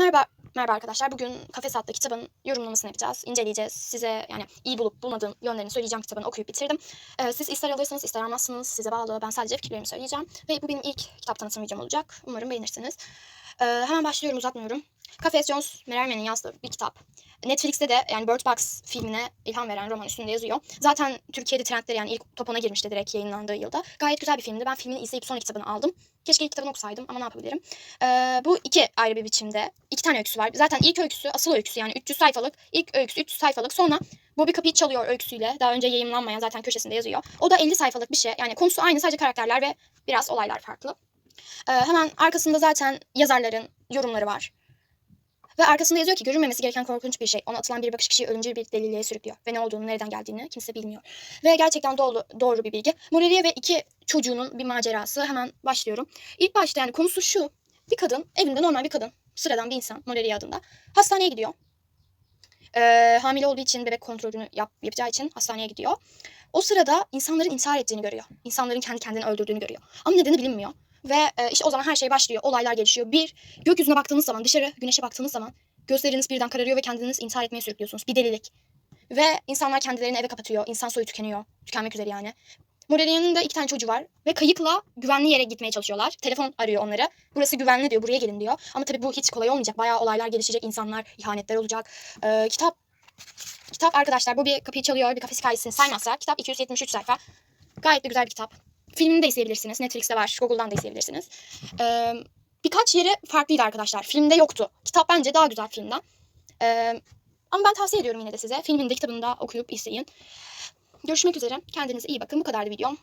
Merhaba, merhaba arkadaşlar. Bugün Kafes adlı kitabın yorumlamasını yapacağız. İnceleyeceğiz. Size yani iyi bulup bulmadığım yönlerini söyleyeceğim kitabını okuyup bitirdim. Ee, siz ister alırsınız ister almazsınız. Size bağlı. Ben sadece fikirlerimi söyleyeceğim. Ve bu benim ilk kitap tanıtım videom olacak. Umarım beğenirsiniz. Ee, hemen başlıyorum uzatmıyorum. Kafes Jones Mererman'in yazdığı bir kitap. Netflix'te de yani Bird Box filmine ilham veren roman üstünde yazıyor. Zaten Türkiye'de trendleri yani ilk topona girmişti direkt yayınlandığı yılda. Gayet güzel bir filmdi. Ben filmini izleyip sonra kitabını aldım. Keşke ilk kitabını okusaydım ama ne yapabilirim. Ee, bu iki ayrı bir biçimde. iki tane öyküsü var. Zaten ilk öyküsü asıl öyküsü yani 300 sayfalık. İlk öyküsü 300 sayfalık. Sonra Bobby Kapıyı çalıyor öyküsüyle. Daha önce yayınlanmayan zaten köşesinde yazıyor. O da 50 sayfalık bir şey. Yani konusu aynı sadece karakterler ve biraz olaylar farklı. Ee, hemen arkasında zaten yazarların yorumları var. Ve arkasında yazıyor ki görünmemesi gereken korkunç bir şey. Ona atılan bir bakış kişiyi ölümcül bir deliliğe sürüklüyor. Ve ne olduğunu, nereden geldiğini kimse bilmiyor. Ve gerçekten doğru, doğru bir bilgi. Morelia ve iki çocuğunun bir macerası. Hemen başlıyorum. İlk başta yani konusu şu. Bir kadın, evinde normal bir kadın, sıradan bir insan, Morelia adında. Hastaneye gidiyor. Ee, hamile olduğu için bebek kontrolünü yap, yapacağı için hastaneye gidiyor. O sırada insanların intihar ettiğini görüyor. İnsanların kendi kendini öldürdüğünü görüyor. Ama nedeni bilinmiyor. Ve e, işte o zaman her şey başlıyor. Olaylar gelişiyor. Bir, gökyüzüne baktığınız zaman, dışarı güneşe baktığınız zaman gözleriniz birden kararıyor ve kendiniz intihar etmeye sürüklüyorsunuz. Bir delilik. Ve insanlar kendilerini eve kapatıyor. İnsan soyu tükeniyor. Tükenmek üzere yani. Morelia'nın da iki tane çocuğu var. Ve kayıkla güvenli yere gitmeye çalışıyorlar. Telefon arıyor onları. Burası güvenli diyor. Buraya gelin diyor. Ama tabii bu hiç kolay olmayacak. Bayağı olaylar gelişecek. insanlar, ihanetler olacak. Ee, kitap Kitap arkadaşlar bu bir kapıyı çalıyor. Bir kafes hikayesini saymazsak. Kitap 273 sayfa. Gayet de güzel bir kitap. Filmini de izleyebilirsiniz. Netflix'te var. Google'dan da izleyebilirsiniz. Ee, birkaç yeri farklıydı arkadaşlar. Filmde yoktu. Kitap bence daha güzel filmden. Ee, ama ben tavsiye ediyorum yine de size. Filmini de kitabını da okuyup izleyin. Görüşmek üzere. Kendinize iyi bakın. Bu kadardı videom.